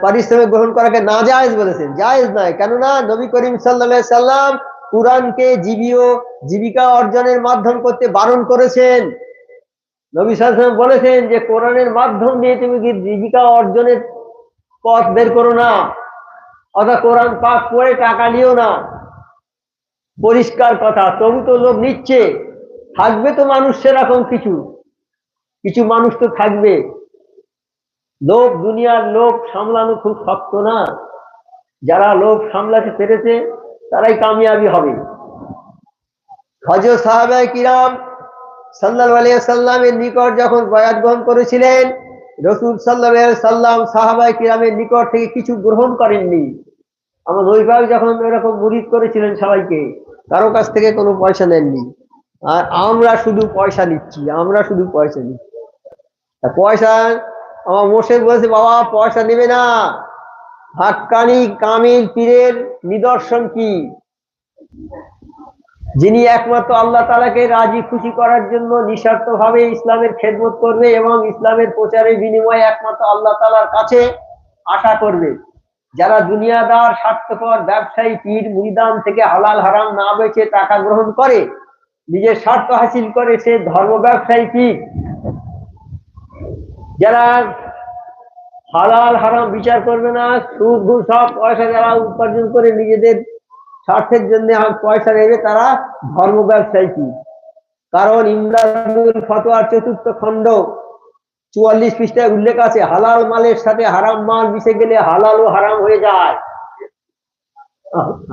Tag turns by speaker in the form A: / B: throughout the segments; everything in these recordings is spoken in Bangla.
A: পারিশ্রমিক গ্রহণ করাকে না জায়েজ বলেছেন। জায়েজ নয়। কেননা নবী করিম সাল্লা সাল্লাম কোরআনকে জীবীয় জীবিকা অর্জনের মাধ্যম করতে বারণ করেছেন। নবী সাল্লাম বলেছেন যে, কোরআনের মাধ্যম দিয়ে তুমি জীবিকা অর্জনের পথ বের করো না? অর্থাৎ কোরআন পাক পড়ে টাকা নিও না? পরিষ্কার কথা, তবু তো লোক নিচ্ছে। থাকবে তো মানুষ সেরকম কিছু। কিছু মানুষ তো থাকবে। লোভ, দুনিয়ার লোভ সামলানো খুব শক্ত না। যারা লোভ সামলাতে পেরেছে, তারাই কামিয়াবি হবে। হজরত সাহাবাই কিরাম সাল্লাহ সাল্লামের নিকট যখন বয়াত গ্রহণ করেছিলেন, রসুল সাল্লাহ সাল্লাম সাহাবাই কিরামের নিকট থেকে কিছু গ্রহণ করেননি। আমার নৈবাগ যখন এরকম মুরিদ করেছিলেন সবাইকে, কারও কাছ থেকে কোনো পয়সা নেননি। আর আমরা শুধু পয়সা নিচ্ছি, আমরা শুধু পয়সা নিচ্ছি। পয়সা আমার মোশেক বলেছে, বাবা, পয়সা নেবে না। হাক্কানি কামিল পীরের নিদর্শন কি? যিনি একমাত্র আল্লাহ তালাকে রাজি খুশি করার জন্য নিঃস্বার্থ ভাবে ইসলামের খেদমত করবে এবং ইসলামের প্রচারের বিনিময়ে একমাত্র আল্লাহ তালার কাছে আশা করবে। যারা দুনিয়াদার স্বার্থপর ব্যবসায়ী, পীর, মুরিদান থেকে হালাল, হারাম না বেছে টাকা গ্রহণ করে, নিজের স্বার্থ হাসিল করে সে ধর্ম ব্যবসায়ী পীর যারা হালাল, হারাম বিচার করবে না, সুদ ঘুষ সব পয়সা যারা উপার্জন করে নিজেদের স্বার্থের জন্য পয়সা নেবে, তারা ধর্ম ব্যবসায়ী কারণ ইমরানুল ফতোয়ার চতুর্থ খণ্ড চুয়াল্লিশ পৃষ্ঠায় উল্লেখ আছে, হালাল মালের সাথে হারাম মাল মিশে গেলে হালাল ও হারাম হয়ে যায়।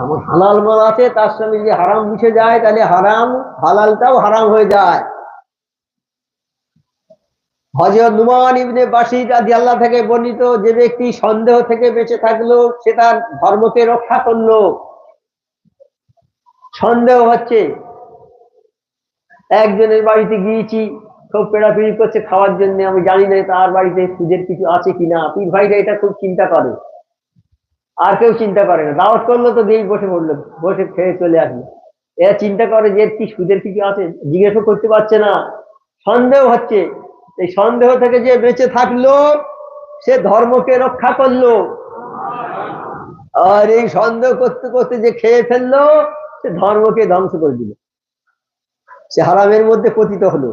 A: আমার হালাল মাল আছে, তার সঙ্গে যদি হারাম মিশে যায়, তাহলে হারাম, হালালটাও হারাম হয়ে যায়। হজরত নুমান ইবনে বাসির আদি আল্লাহ থেকে বর্ণিত যে ব্যক্তি সন্দেহ থেকে বেঁচে থাকল, সে তার ধর্মকে রক্ষা করল। সন্দেহ হচ্ছে, একজনের বাড়িতে গিয়েছি, খুব পেড়াপিড়ি করছে, খাওয়ার জন্য আমি জানি না তার বাড়িতে সুদের কিছু আছে কিনা। পীর ভাইরা এটা খুব চিন্তা করে। আর কেউ চিন্তা করে না। দাওয়াত করল তো দিয়েই বসে পড়ল, বসে খেয়ে চলে আসলো। এরা চিন্তা করে যে কি সুদের কিছু আছে জিজ্ঞেসও করতে পারছে না। সন্দেহ হচ্ছে এই সন্দেহ থেকে যে বেঁচে থাকল, সে ধর্মকে রক্ষা করল। আর এই সন্দেহ করতে করতে যে খেয়ে ফেলল, সে ধর্মকে ধ্বংস করে দিল। সে হারামের মধ্যে পতিত হলো।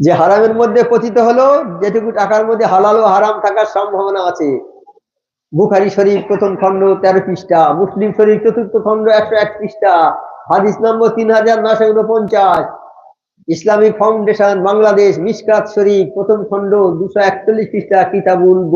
A: যে হারামের মধ্যে পতিত হলো, যেটুকু টাকার মধ্যে হালাল ও হারাম থাকার সম্ভাবনা আছে। বুখারি শরীফ প্রথম খণ্ড তেরো পৃষ্ঠা, মুসলিম শরীফ চতুর্থ খণ্ড একশো এক পৃষ্ঠা, হাদিস নম্বর তিন হাজার নশো উনপঞ্চাশ। ইসলামিক ফাউন্ডেশন বাংলাদেশ মিসকাত শরীফ প্রথম খণ্ড দুশো একচল্লিশ পৃষ্ঠা কিতাবুল